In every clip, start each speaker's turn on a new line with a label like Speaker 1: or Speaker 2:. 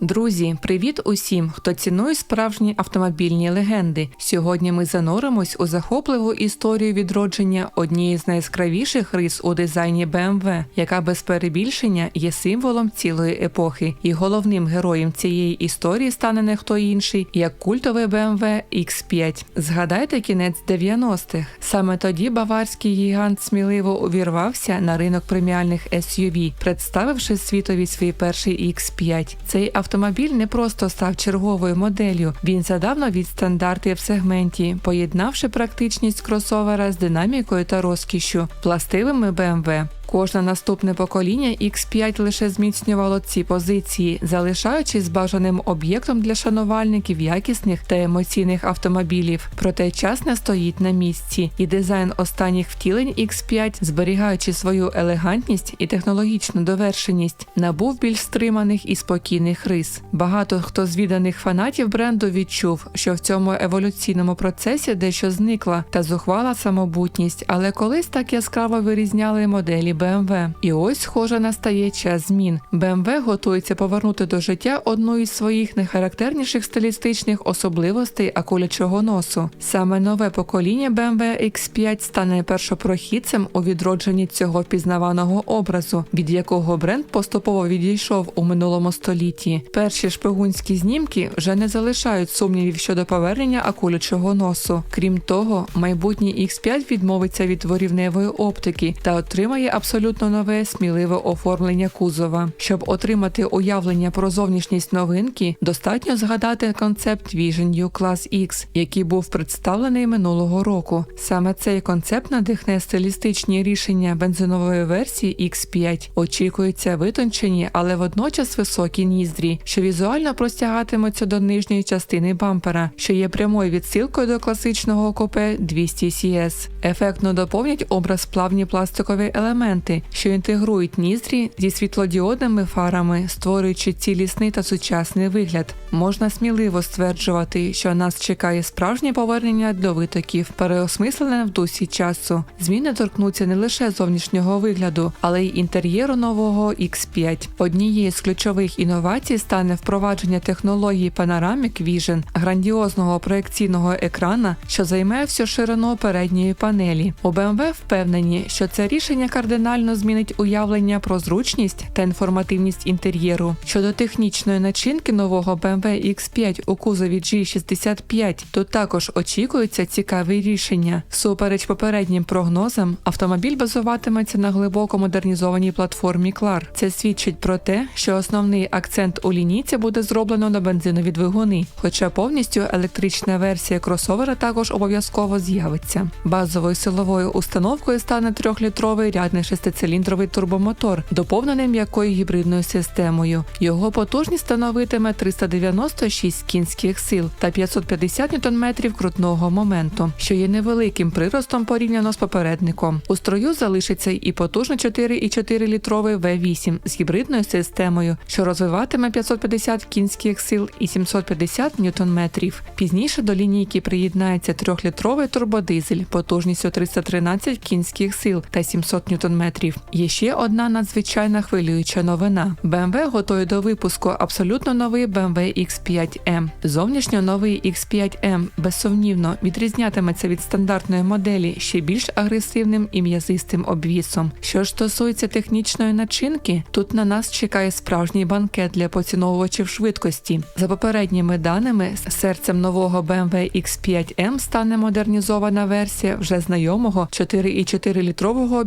Speaker 1: Друзі, привіт усім, хто цінує справжні автомобільні легенди. Сьогодні ми зануримось у захопливу історію відродження однієї з найяскравіших рис у дизайні BMW, яка без перебільшення є символом цілої епохи. І головним героєм цієї історії стане не хто інший, як культовий BMW X5. Згадайте кінець 90-х. Саме тоді баварський гігант сміливо увірвався на ринок преміальних SUV, представивши світові свій перший X5. Цей автомобіль не просто став черговою моделлю, він задав нові стандарти в сегменті, поєднавши практичність кросовера з динамікою та розкішшю, пластивими BMW. Кожне наступне покоління X5 лише зміцнювало ці позиції, залишаючись бажаним об'єктом для шанувальників якісних та емоційних автомобілів. Проте час не стоїть на місці, і дизайн останніх втілень X5, зберігаючи свою елегантність і технологічну довершеність, набув більш стриманих і спокійних рис. Багато хто з відданих фанатів бренду відчув, що в цьому еволюційному процесі дещо зникла та зухвала самобутність, але колись так яскраво вирізняли моделі BMW. І ось, схоже, настає час змін. BMW готується повернути до життя одну із своїх найхарактерніших стилістичних особливостей акулячого носу. Саме нове покоління BMW X5 стане першопрохідцем у відродженні цього впізнаваного образу, від якого бренд поступово відійшов у минулому столітті. Перші шпигунські знімки вже не залишають сумнівів щодо повернення акулячого носу. Крім того, майбутній X5 відмовиться від дворівневої оптики та отримає абсолютно нове сміливе оформлення кузова. Щоб отримати уявлення про зовнішність новинки, достатньо згадати концепт Vision U Class X, який був представлений минулого року. Саме цей концепт надихне стилістичні рішення бензинової версії X5. Очікуються витончені, але водночас високі ніздрі, що візуально простягатимуться до нижньої частини бампера, що є прямою відсилкою до класичного купе 200 CS. Ефектно доповнять образ плавні пластикові елементи, що інтегрують ніздрі зі світлодіодними фарами, створюючи цілісний та сучасний вигляд. Можна сміливо стверджувати, що нас чекає справжнє повернення до витоків, переосмислене в дусі часу. Зміни торкнуться не лише зовнішнього вигляду, але й інтер'єру нового X5. Однією з ключових інновацій стане впровадження технології Panoramic Vision, грандіозного проекційного екрана, що займе всю ширину передньої панелі. У BMW впевнені, що це рішення кардинально змінить уявлення про зручність та інформативність інтер'єру. Щодо технічної начинки нового BMW X5 у кузові G65, тут також очікується цікаве рішення. Супереч попереднім прогнозам, автомобіль базуватиметься на глибоко модернізованій платформі CLAR. Це свідчить про те, що основний акцент у лінійці буде зроблено на бензинові двигуни, хоча повністю електрична версія кросовера також обов'язково з'явиться. Базовою силовою установкою стане трьохлітровий рядний шестициліндровий турбомотор, доповнений м'якою гібридною системою. Його потужність становитиме 396 кінських сил та 550 Нм крутного моменту, що є невеликим приростом порівняно з попередником. У строю залишиться і потужний 4,4 літровий V8 з гібридною системою, що розвиватиме 550 кінських сил і 750 ньютон-метрів. Пізніше до лінійки приєднається 3-літровий турбодизель потужністю 313 кінських сил та 700 ньютон-метрів. Є ще одна надзвичайна хвилююча новина. BMW готує до випуску абсолютно новий BMW X5M. Зовнішньо новий X5M безсумнівно відрізнятиметься від стандартної моделі ще більш агресивним і м'язистим обвісом. Що ж стосується технічної начинки, тут на нас чекає справжній банкет для поціновувачів швидкості. За попередніми даними, серцем нового BMW X5M стане модернізована версія вже знайомого 4,4 літрового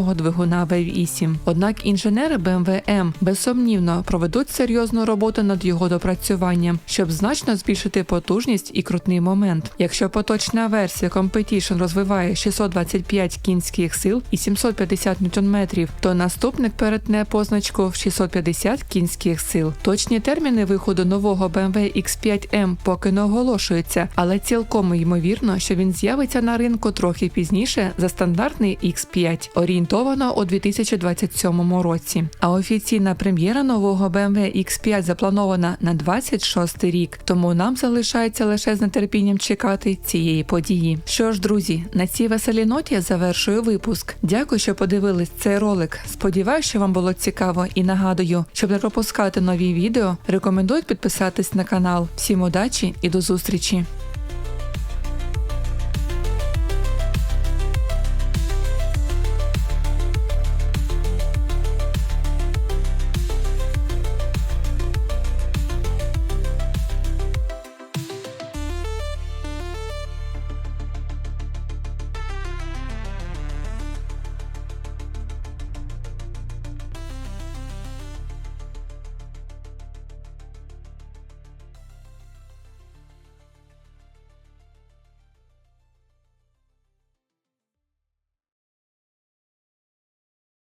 Speaker 1: бітурбованого двигуна V8. Однак інженери BMW M безсумнівно проведуть серйозну роботу над його допрацюванням, щоб значно збільшити потужність і крутний момент. Якщо поточна версія Competition розвиває 625 кінських сил і 750 Нм, то наступник перетне позначку в 650 кінських сил. Точні терміни виходу нового BMW X5M поки не оголошуються, але цілком ймовірно, що він з'явиться на ринку трохи пізніше за стандартний X5. Презентовано у 2027 році. А офіційна прем'єра нового BMW X5 запланована на 26 рік, тому нам залишається лише з нетерпінням чекати цієї події. Що ж, друзі, на цій веселій ноті я завершую випуск. Дякую, що подивились цей ролик. Сподіваюсь, що вам було цікаво і нагадую, щоб не пропускати нові відео, рекомендую підписатись на канал. Всім удачі і до зустрічі!